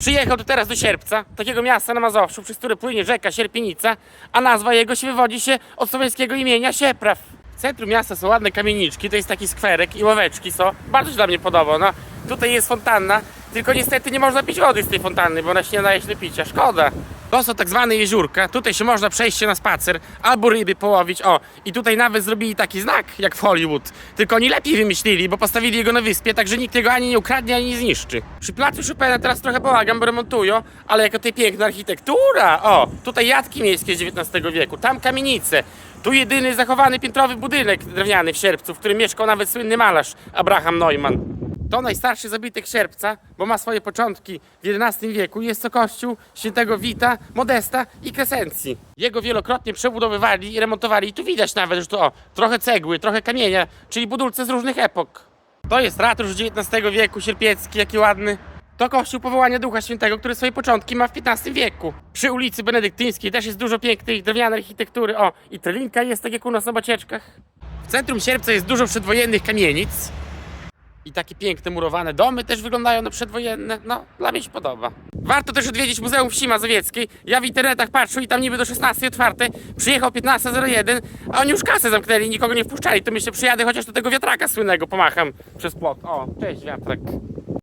Przyjechał tu teraz do Sierpca, takiego miasta na Mazowszu, przez które płynie rzeka Sierpienica, a nazwa jego się wywodzi się od słowiańskiego imienia Siepraw. W centrum miasta są ładne kamieniczki, to jest taki skwerek i ławeczki są. Bardzo się dla mnie podoba. No, tutaj jest fontanna, tylko niestety nie można pić wody z tej fontanny, bo ona się nie nadaje się do picia. Szkoda. To są tak zwane jeziórka. Tutaj się można przejść się na spacer albo ryby połowić. O, i tutaj nawet zrobili taki znak jak w Hollywood. Tylko oni lepiej wymyślili, bo postawili jego na wyspie, także nikt jego ani nie ukradnie, ani nie zniszczy. Przy placu Chopina teraz trochę pomagam, bo remontują, ale jako tutaj piękna architektura. O, tutaj jatki miejskie z XIX wieku, tam kamienice. Tu jedyny zachowany piętrowy budynek drewniany w Sierpcu, w którym mieszkał nawet słynny malarz Abraham Neumann. To najstarszy zabytek Sierpca, bo ma swoje początki w XI wieku. Jest to kościół świętego Wita, Modesta i Kresencji. Jego wielokrotnie przebudowywali i remontowali. I tu widać nawet, że to o, trochę cegły, trochę kamienia, czyli budulce z różnych epok. To jest ratusz XIX wieku, sierpiecki, jaki ładny. To kościół powołania Ducha Świętego, który swoje początki ma w XV wieku. Przy ulicy Benedyktyńskiej też jest dużo pięknej drewnianej architektury. O, i trelinka jest tak jak u nas na Bacieczkach. W centrum Sierpca jest dużo przedwojennych kamienic. I takie piękne murowane domy też wyglądają na przedwojenne. No, dla mnie się podoba. Warto też odwiedzić Muzeum Wsi Mazowieckiej. Ja w internetach patrzę i tam niby do 16 otwarte. Przyjechał 15.01, a oni już kasę zamknęli, nikogo nie wpuszczali. To myślę, przyjadę chociaż do tego wiatraka słynnego, pomacham przez płot. O, cześć wiatrak.